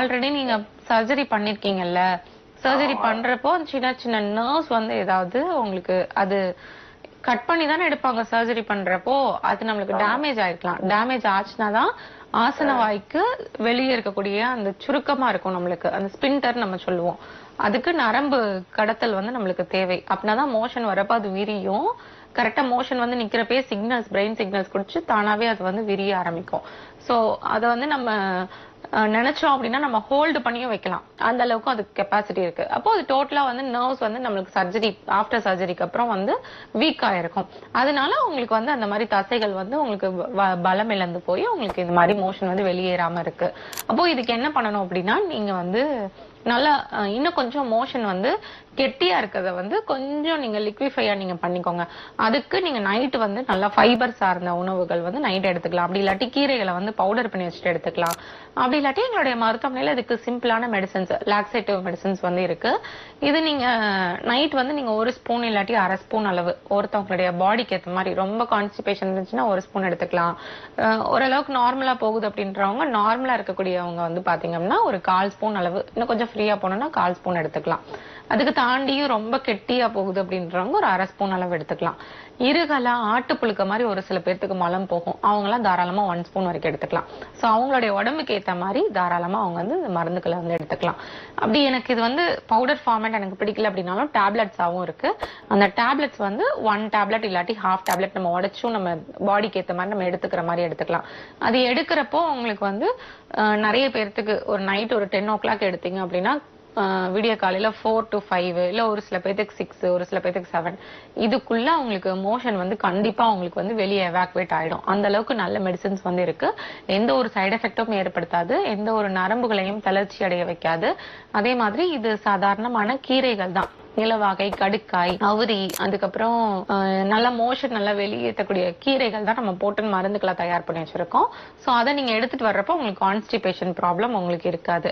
Already நீங்க surgery பண்ணிருக்கீங்கல்ல. Surgery பண்றப்போ சின்ன சின்ன நர்வ்ஸ் வந்து ஏதாவது உங்களுக்கு அது கட் பண்ணி தானே எடுப்பாங்க சர்ஜரி பண்றப்போ அது நம்மளுக்கு டேமேஜ் ஆயிருக்கலாம். டேமேஜ் ஆச்சுன்னா தான் ஆசன வாய்க்கு வெளியே இருக்கக்கூடிய அந்த சுருக்கமா இருக்கும் நம்மளுக்கு. அந்த ஸ்பின்டர் நம்ம சொல்லுவோம். அதுக்கு நரம்பு கடத்தல் வந்து நம்மளுக்கு தேவை. அப்படின்னாதான் மோஷன் வரப்ப அது விரியும். கரெக்டா மோஷன் வந்து நிக்கிறப்பே சிக்னல்ஸ் பிரெயின் சிக்னல்ஸ் குடிச்சு தானாவே அது வந்து விரிய ஆரம்பிக்கும். சோ அத வந்து நம்ம நினைச்சோம் அப்படின்னா நம்ம ஹோல்டு பண்ணியும் வைக்கலாம். அந்த அளவுக்கு அதுக்கு கெப்பாசிட்டி இருக்கு. அப்போ அது டோட்டலா வந்து நர்வ்ஸ் வந்து நம்மளுக்கு சர்ஜரி ஆஃப்டர் சர்ஜரிக்கு அப்புறம் வந்து வீக் ஆயிருக்கும். அதனால உங்களுக்கு வந்து அந்த மாதிரி தசைகள் வந்து உங்களுக்கு பலம் இழந்து போய் உங்களுக்கு இந்த மாதிரி மோஷன் வந்து வெளியேறாம இருக்கு. அப்போ இதுக்கு என்ன பண்ணணும் அப்படின்னா நீங்க வந்து நல்லா இன்னும் கொஞ்சம் மோஷன் வந்து கெட்டியா இருக்கிறத வந்து கொஞ்சம் நீங்க லிக்விஃபையா நீங்க பண்ணிக்கோங்க. அதுக்கு நீங்க நைட் வந்து நல்லா ஃபைபர் சார்ந்த உணவுகள் வந்து நைட் எடுத்துக்கலாம். அப்படி இல்லாட்டி கீரைகளை வந்து பவுடர் பண்ணி வச்சுட்டு எடுத்துக்கலாம். அப்படி இல்லாட்டி எங்களுடைய மருத்துவமனையில இதுக்கு சிம்பிளான மெடிசன்ஸ் லாக்ஸேட்டிவ் மெடிசன்ஸ் வந்து இருக்கு. இது நீங்க நைட் வந்து நீங்க ஒரு ஸ்பூன் இல்லாட்டி அரை ஸ்பூன் அளவு. ஒருத்தவங்களுடைய பாடிக்கு ஏற்ற மாதிரி ரொம்ப கான்ஸ்டிபேஷன் இருந்துச்சுன்னா ஒரு ஸ்பூன் எடுத்துக்கலாம். ஓரளவுக்கு நார்மலா போகுது அப்படின்றவங்க நார்மலா இருக்கக்கூடியவங்க வந்து பாத்தீங்கன்னா ஒரு கால் ஸ்பூன் அளவு. இன்னும் கொஞ்சம் ஃப்ரீயா போனோம்னா கால் ஸ்பூன் எடுத்துக்கலாம். அதுக்கு தாண்டியும் ரொம்ப கெட்டியா போகுது அப்படின்றவங்க ஒரு அரை ஸ்பூன் அளவு எடுத்துக்கலாம். இருகலா ஆட்டுப்புழுக்க மாதிரி ஒரு சில பேர்த்துக்கு மலம் போகும். அவங்க தாராளமா ஒன் ஸ்பூன் வரைக்கும் எடுத்துக்கலாம். சோ அவங்களுடைய உடம்புக்கு ஏத்த மாதிரி தாராளமா அவங்க வந்து மருந்துக்களை வந்து எடுத்துக்கலாம். அப்படி எனக்கு இது வந்து பவுடர் ஃபார்மேட் எனக்கு பிடிக்கல அப்படின்னாலும் டேப்லெட்ஸாகவும் இருக்கு. அந்த டேப்லெட்ஸ் வந்து ஒன் டேப்லெட் இல்லாட்டி ஹாஃப் டேப்லெட் நம்ம உடச்சும் நம்ம பாடிக்கு ஏத்த மாதிரி நம்ம எடுத்துக்கிற மாதிரி எடுத்துக்கலாம். அது எடுக்கிறப்போ உங்களுக்கு வந்து நிறைய பேர்த்துக்கு ஒரு நைட் ஒரு டென் ஓ கிளாக் எடுத்தீங்க அப்படின்னா விடிய காலையில ஃபோர் டு ஃபைவ் இல்ல ஒரு சில பேத்துக்கு சிக்ஸ் ஒரு சில பேத்துக்கு செவன் இதுக்குள்ள அவங்களுக்கு மோஷன் வந்து கண்டிப்பா அவங்களுக்கு வந்து வெளியே எவாக்குவேட் ஆயிடும். அந்த அளவுக்கு நல்ல மெடிசின்ஸ் வந்து இருக்கு. எந்த ஒரு சைடு எஃபெக்டும் ஏற்படுத்தாது. எந்த ஒரு நரம்புகளையும் தளர்ச்சி அடைய வைக்காது. அதே மாதிரி இது சாதாரணமான கீரைகள் தான். நிலவாகை கடுக்காய் அவுரி அதுக்கப்புறம் நல்ல மோஷன் நல்லா வெளியேற்றக்கூடிய கீரைகள் தான் நம்ம போட்டு மருந்துக்களை தயார் பண்ணி வச்சிருக்கோம். சோ அதை நீங்க எடுத்துட்டு வர்றப்போ உங்களுக்கு கான்ஸ்டிபேஷன் ப்ராப்ளம் உங்களுக்கு இருக்காது.